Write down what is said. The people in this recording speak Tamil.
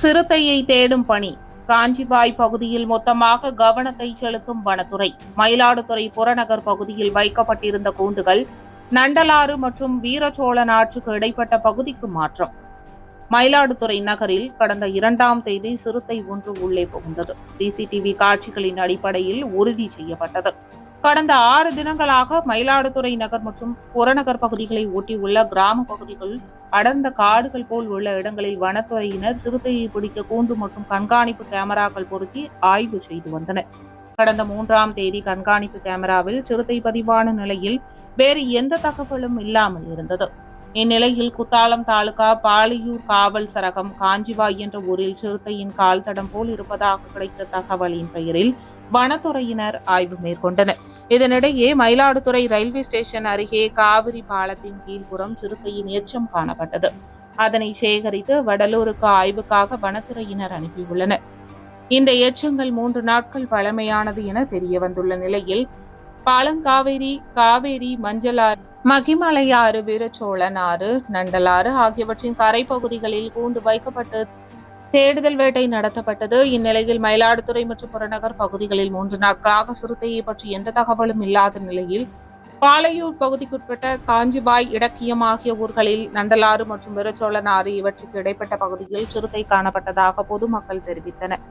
சிறுத்தையை தேடும் பணி. காஞ்சிபாய் பகுதியில் மொத்தமாக கவனத்தை செலுத்தும் வனத்துறை. மயிலாடுதுறை புறநகர் பகுதியில் வைக்கப்பட்டிருந்த கூண்டுகள் நண்டலாறு மற்றும் வீரச்சோழ ஆற்றுக்கு இடைப்பட்ட பகுதிக்கு மாற்றம். மயிலாடுதுறை நகரில் கடந்த இரண்டாம் தேதி சிறுத்தை ஒன்று உள்ளே புகுந்தது. சிசிடிவி காட்சிகளின் அடிப்படையில் உறுதி செய்யப்பட்டது. கடந்த ஆறு தினங்களாக மயிலாடுதுறை நகர் மற்றும் புறநகர் பகுதிகளை ஒட்டியுள்ள கிராம பகுதிகள் அடர்ந்த காடுகள் போல் உள்ள இடங்களில் வனத்துறையினர் சிறுத்தையை பிடிக்க கூண்டு மற்றும் கண்காணிப்பு கேமராக்கள் பொருத்தி ஆய்வு செய்து வந்தனர். கடந்த மூன்றாம் தேதி கண்காணிப்பு கேமராவில் சிறுத்தை பதிவான நிலையில் வேறு எந்த தகவலும் இல்லாமல் இருந்தது. இந்நிலையில் குத்தாலம் தாலுகா பாலியூர் காவல் சரகம் காஞ்சிவாய் என்ற ஊரில் சிறுத்தையின் கால் தடம் போல் இருப்பதாக கிடைத்த தகவலின் பெயரில் வனத்துறையினர் ஆய்வு மேற்கொண்டனர். இதனிடையே மயிலாடுதுறை ரயில்வே ஸ்டேஷன் அருகே காவிரி பாலத்தின் கீழ்ப்புறம் சிறுத்தையின் எச்சம் காணப்பட்டது. அதனை சேகரித்து வடலூருக்கு ஆய்வுக்காக வனத்துறையினர் அனுப்பியுள்ளனர். இந்த எச்சங்கள் மூன்று நாட்கள் பழமையானது என தெரிய வந்துள்ள நிலையில் பாலங்காவேரி காவேரி மஞ்சளாறு மகிமலையாறு வீரச்சோழன் ஆறு நண்டலாறு ஆகியவற்றின் கரைப்பகுதிகளில் கூண்டு வைக்கப்பட்டு தேடுதல் வேட்டை நடத்தப்பட்டது. இந்நிலையில் மயிலாடுதுறை மற்றும் புறநகர் பகுதிகளில் மூன்று நாட்களாக சிறுத்தையை பற்றி எந்த தகவலும் இல்லாத நிலையில் பாலையூர் பகுதிக்குட்பட்ட காஞ்சிபாய் இடக்கியம் ஆகிய ஊர்களில் நண்டலாறு மற்றும் வீரச்சோழன் ஆறு இவற்றுக்கு இடைப்பட்ட பகுதியில் சிறுத்தை காணப்பட்டதாக பொதுமக்கள் தெரிவித்தனர்.